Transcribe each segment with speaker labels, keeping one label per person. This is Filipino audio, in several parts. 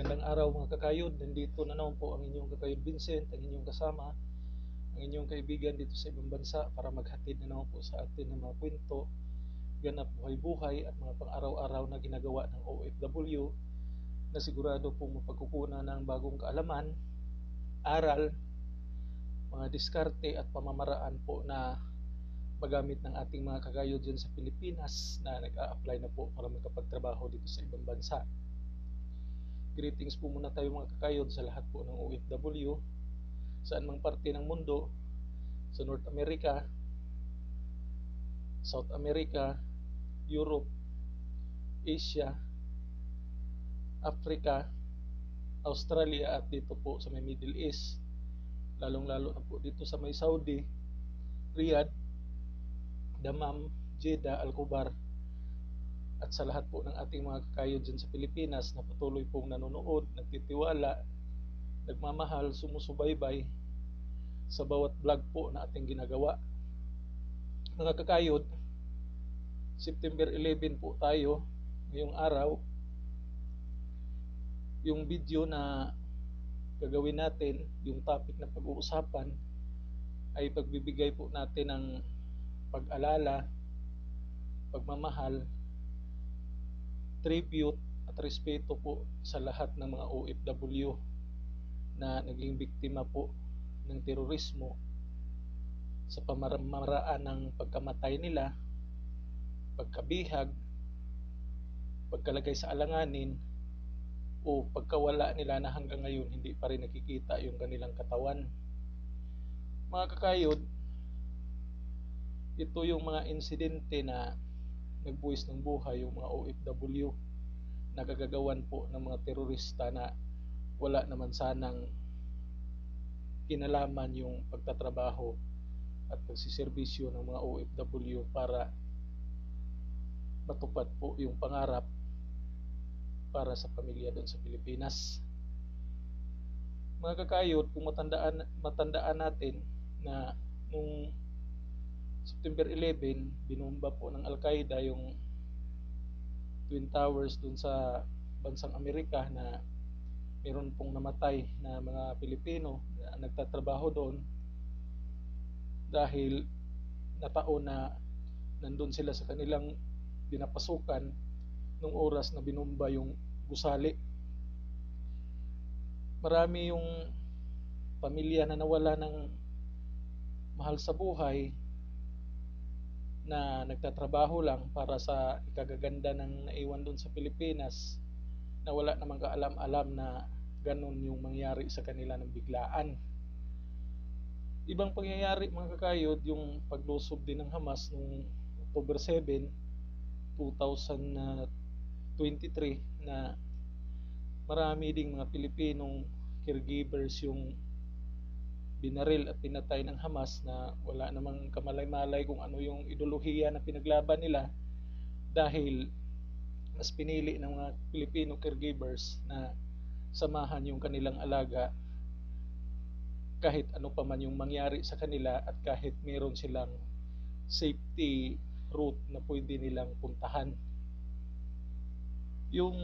Speaker 1: Magandang araw mga kakayod. Nandito na naman po ang inyong kakayod Vincent, ang inyong kasama, ang inyong kaibigan dito sa ibang bansa para maghatid na naman po sa atin ng mga kwento, ganap buhay-buhay at mga pang-araw-araw na ginagawa ng OFW na sigurado po mapagkukunan ng bagong kaalaman, aral, mga diskarte at pamamaraan po na magamit ng ating mga kakayod dyan sa Pilipinas na nag-a-apply na po para magkapagtrabaho dito sa ibang bansa. Greetings po muna tayo mga kakayod sa lahat po ng OFW, saan mang parte ng mundo, sa North America, South America, Europe, Asia, Africa, Australia at dito po sa may Middle East, lalong-lalo na po dito sa may Saudi, Riyadh, Damam, Jeddah, Al-Kubar at sa lahat po ng ating mga kakayod dyan sa Pilipinas na patuloy pong nanonood, nagtitiwala, nagmamahal, sumusubaybay sa bawat vlog po na ating ginagawa. Mga kakayod, September 11 po tayo ngayong araw. Yung video na gagawin natin, yung topic na pag-uusapan ay pagbibigay po natin ng pag-alala, pagmamahal, tribute at respeto po sa lahat ng mga OFW na naging biktima po ng terorismo sa pamamaraan ng pagkamatay nila, pagkabihag, pagkalagay sa alanganin, o pagkawala nila na hanggang ngayon hindi pa rin nakikita yung kanilang katawan. Mga kakayod, ito yung mga insidente na nagbuwis ng buhay yung mga OFW na po ng mga terorista na wala naman sanang kinalaman yung pagtatrabaho at pagsiservisyo ng mga OFW para matupad po yung pangarap para sa pamilya doon sa Pilipinas. Mga kakayod, kung matandaan, matandaan natin na nung September 11, binomba po ng Al-Qaeda yung Twin Towers doon sa bansang Amerika na meron pong namatay na mga Pilipino na nagtatrabaho doon dahil nataon na nandun sila sa kanilang dinapasukan nung oras na binomba yung gusali. Marami yung pamilya na nawala ng mahal sa buhay na nagtatrabaho lang para sa ikagaganda ng naiwan doon sa Pilipinas na wala namang kaalam-alam na ganun yung mangyari sa kanila ng biglaan. Ibang pangyayari mga kakayod yung paglusob din ng Hamas noong October 7, 2023 na marami ding mga Pilipinong caregivers yung binaril at pinatay ng Hamas na wala namang kamalay-malay kung ano yung ideolohiya na pinaglaban nila dahil mas pinili ng mga Pilipino caregivers na samahan yung kanilang alaga kahit ano pa man yung mangyari sa kanila at kahit meron silang safety route na pwede nilang puntahan. Yung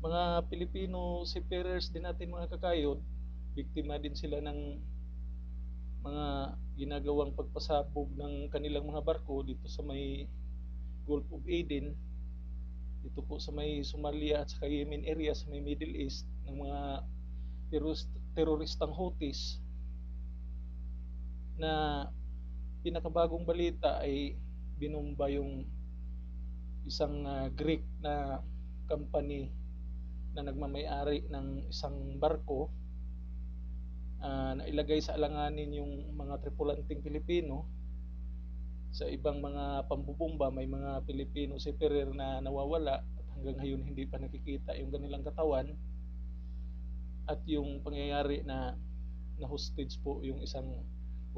Speaker 1: mga Pilipino seafarers din natin mga kakayod, biktima din sila ng mga ginagawang pagpasabog ng kanilang mga barko dito sa may Gulf of Aden, dito po sa may Somalia at sa Yemen area sa may Middle East ng mga terorist, teroristang Houthis na pinakabagong balita ay binomba yung isang uh, Greek na company na nagmamayari ng isang barko uh, na ilagay sa alanganin yung mga tripulanting Pilipino sa ibang mga pambubumba may mga Pilipino seafarer na nawawala at hanggang ngayon hindi pa nakikita yung kanilang katawan at yung pangyayari na na hostage po yung isang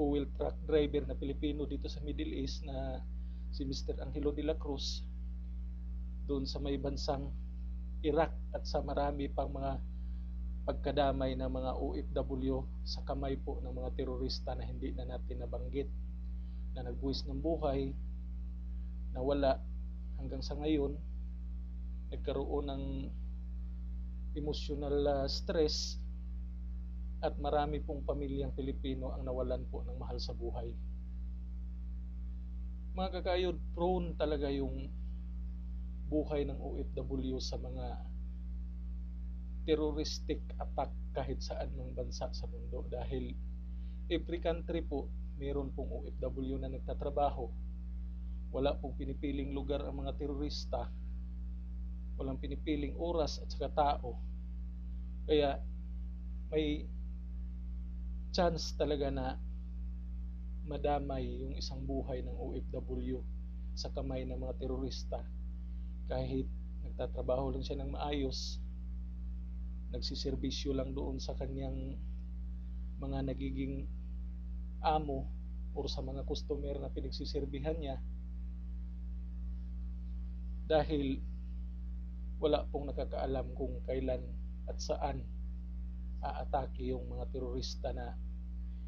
Speaker 1: oil truck driver na Pilipino dito sa Middle East na si Mr. Angelo de la Cruz doon sa may bansang Iraq at sa marami pang mga pagkadamay ng mga OFW sa kamay po ng mga terorista na hindi na natin nabanggit na nagbuwis ng buhay na wala hanggang sa ngayon nagkaroon ng emotional ah, stress at marami pong pamilyang Pilipino ang nawalan po ng mahal sa buhay. Mga kakayod, prone talaga yung buhay ng OFW sa mga terroristic attack kahit saan mang bansa sa mundo. Dahil every country po meron pong OFW na nagtatrabaho. Wala pong pinipiling lugar ang mga terorista. Walang pinipiling oras at saka tao. Kaya may chance talaga na madamay yung isang buhay ng OFW sa kamay ng mga terorista kahit nagtatrabaho lang siya ng maayos nagsiservisyo lang doon sa kanyang mga nagiging amo or sa mga customer na pinagsiserbihan niya dahil wala pong nakakaalam kung kailan at saan aatake yung mga terorista na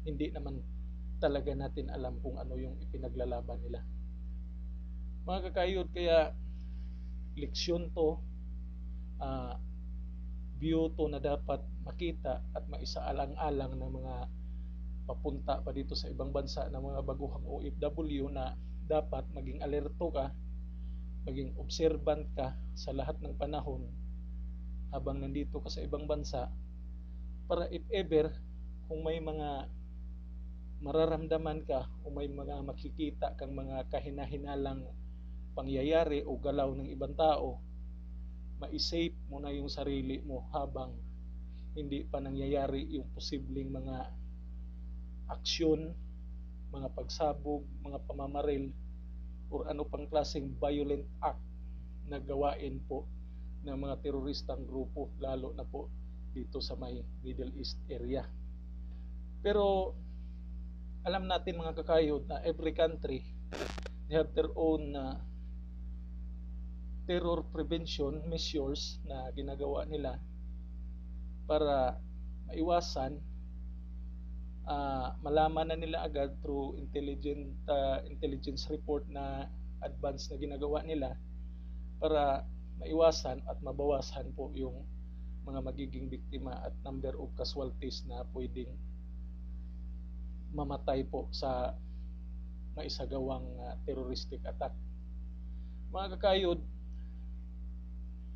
Speaker 1: hindi naman talaga natin alam kung ano yung ipinaglalaban nila. Mga kakayod, kaya leksyon to, uh, view to na dapat makita at maisaalang-alang ng mga papunta pa dito sa ibang bansa ng mga baguhang OFW na dapat maging alerto ka, maging observant ka sa lahat ng panahon habang nandito ka sa ibang bansa para if ever kung may mga mararamdaman ka o may mga makikita kang mga kahinahinalang pangyayari o galaw ng ibang tao ma-save mo na yung sarili mo habang hindi pa nangyayari yung posibleng mga aksyon, mga pagsabog, mga pamamaril, or ano pang klaseng violent act na gawain po ng mga teroristang grupo, lalo na po dito sa may Middle East area. Pero alam natin mga kakayod na every country they have their own uh, terror prevention measures na ginagawa nila para maiwasan uh, malaman na nila agad through intelligent uh, intelligence report na advance na ginagawa nila para maiwasan at mabawasan po yung mga magiging biktima at number of casualties na pwedeng mamatay po sa maisagawang uh, terroristic attack. Mga kakayod,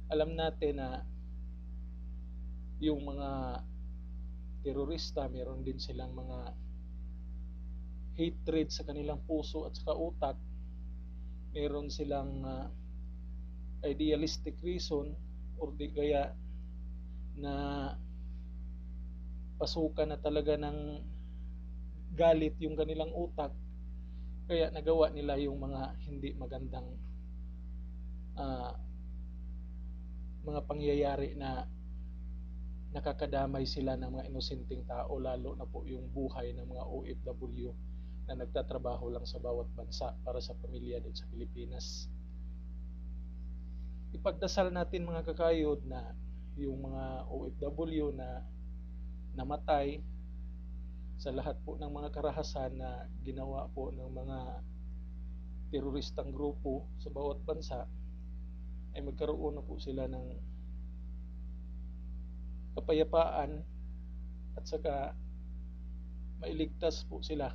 Speaker 1: alam natin na yung mga terorista, meron din silang mga hatred sa kanilang puso at saka utak. Meron silang uh, idealistic reason or di kaya na pasukan na talaga ng galit yung kanilang utak kaya nagawa nila yung mga hindi magandang uh, mga pangyayari na nakakadamay sila ng mga inosenteng tao lalo na po yung buhay ng mga OFW na nagtatrabaho lang sa bawat bansa para sa pamilya din sa Pilipinas. Ipagdasal natin mga kakayod na yung mga OFW na namatay sa lahat po ng mga karahasan na ginawa po ng mga teroristang grupo sa bawat bansa ay magkaroon na po sila ng kapayapaan at saka mailigtas po sila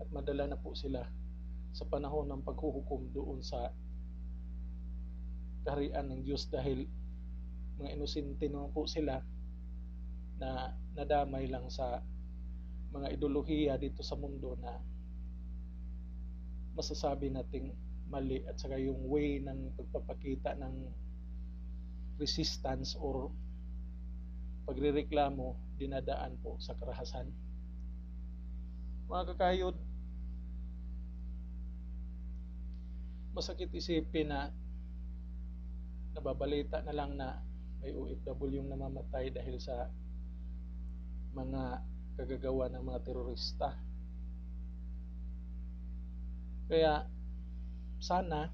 Speaker 1: at madala na po sila sa panahon ng paghuhukom doon sa kaharian ng Diyos dahil mga inosente naman po sila na nadamay lang sa mga ideolohiya dito sa mundo na masasabi nating mali at saka yung way ng pagpapakita ng resistance or pagrereklamo dinadaan po sa karahasan. Mga kakayod, masakit isipin na nababalita na lang na may OFW yung namamatay dahil sa mga kagagawa ng mga terorista. Kaya sana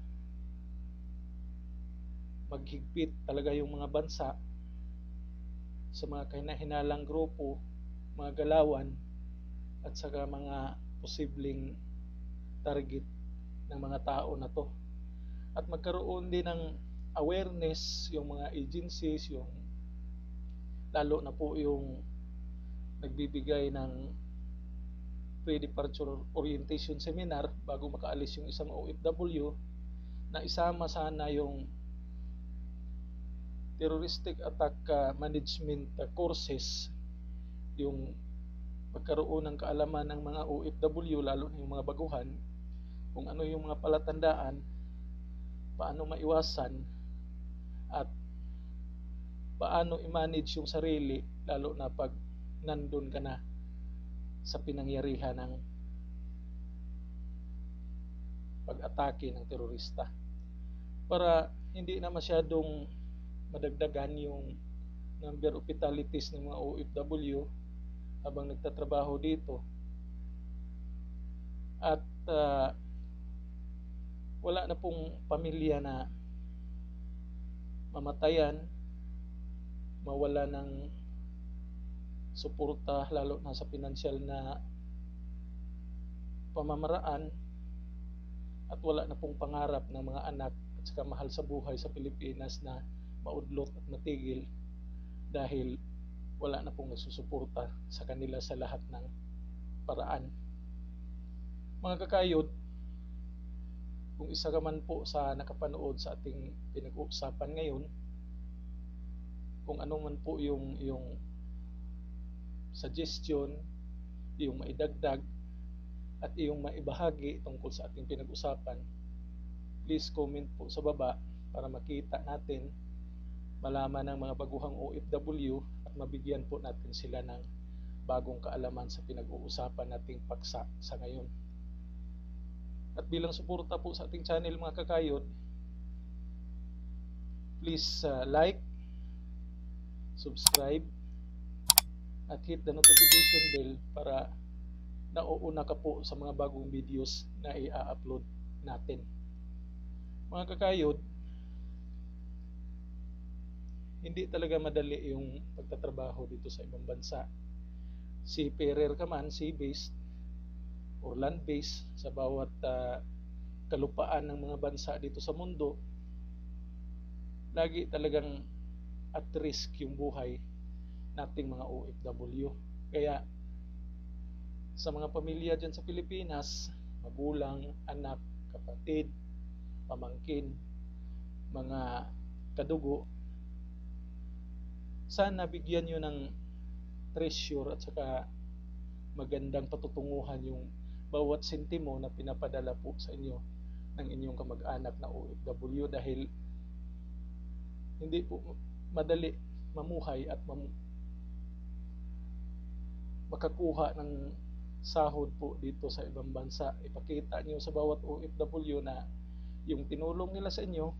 Speaker 1: maghigpit talaga yung mga bansa sa mga kahinalang grupo, mga galawan at saka mga posibleng target ng mga tao na to. At magkaroon din ng awareness yung mga agencies, yung lalo na po yung nagbibigay ng pre-departure orientation seminar bago makaalis yung isang OFW na isama sana yung terroristic attack uh, management uh, courses yung pagkaroon ng kaalaman ng mga OFW lalo na yung mga baguhan kung ano yung mga palatandaan paano maiwasan at paano i-manage yung sarili lalo na pag nandun ka na sa pinangyarihan ng pag-atake ng terorista. Para hindi na masyadong madagdagan yung number of fatalities ng mga OFW habang nagtatrabaho dito. At uh, wala na pong pamilya na mamatayan mawala ng suporta lalo na sa pinansyal na pamamaraan at wala na pong pangarap ng mga anak at saka mahal sa buhay sa Pilipinas na maudlot at matigil dahil wala na pong nagsusuporta sa kanila sa lahat ng paraan. Mga kakayod, kung isa ka man po sa nakapanood sa ating pinag-uusapan ngayon, kung ano man po yung yung suggestion, yung maidagdag, at yung maibahagi tungkol sa ating pinag-usapan, please comment po sa baba para makita natin, malaman ng mga baguhang OFW at mabigyan po natin sila ng bagong kaalaman sa pinag-uusapan nating paksa sa ngayon. At bilang suporta po sa ating channel mga kakayod, please uh, like, subscribe, at hit the notification bell para nauuna ka po sa mga bagong videos na i-upload natin. Mga kakayod, hindi talaga madali yung pagtatrabaho dito sa ibang bansa. Si Perer ka man, sea-based or land-based sa bawat uh, kalupaan ng mga bansa dito sa mundo, lagi talagang at risk yung buhay nating mga OFW. Kaya sa mga pamilya dyan sa Pilipinas, magulang, anak, kapatid, pamangkin, mga kadugo, sana bigyan nyo ng treasure at saka magandang patutunguhan yung bawat sentimo na pinapadala po sa inyo ng inyong kamag-anak na OFW dahil hindi po madali mamuhay at mam- makakuha ng sahod po dito sa ibang bansa. Ipakita niyo sa bawat OFW na yung tinulong nila sa inyo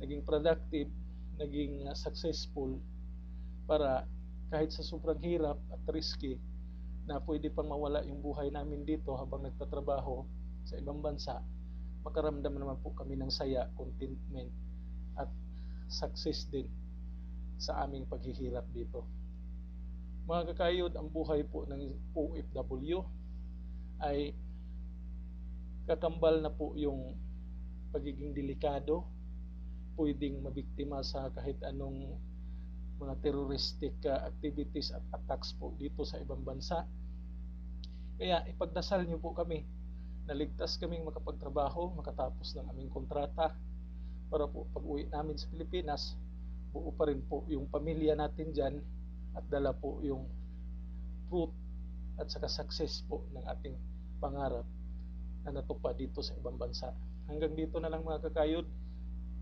Speaker 1: naging productive, naging uh, successful para kahit sa sobrang hirap at risky na pwede pang mawala yung buhay namin dito habang nagtatrabaho sa ibang bansa, makaramdam naman po kami ng saya, contentment at success din sa aming paghihirap dito. Mga kakayod, ang buhay po ng OFW ay kakambal na po yung pagiging delikado, pwedeng mabiktima sa kahit anong mga terroristic uh, activities at attacks po dito sa ibang bansa. Kaya ipagdasal niyo po kami na ligtas kaming makapagtrabaho, makatapos ng aming kontrata para po pag uwi namin sa Pilipinas, buo pa rin po yung pamilya natin dyan at dala po yung fruit at saka success po ng ating pangarap na natupad dito sa ibang bansa. Hanggang dito na lang mga kakayod.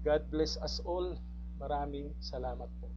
Speaker 1: God bless us all. Maraming salamat po.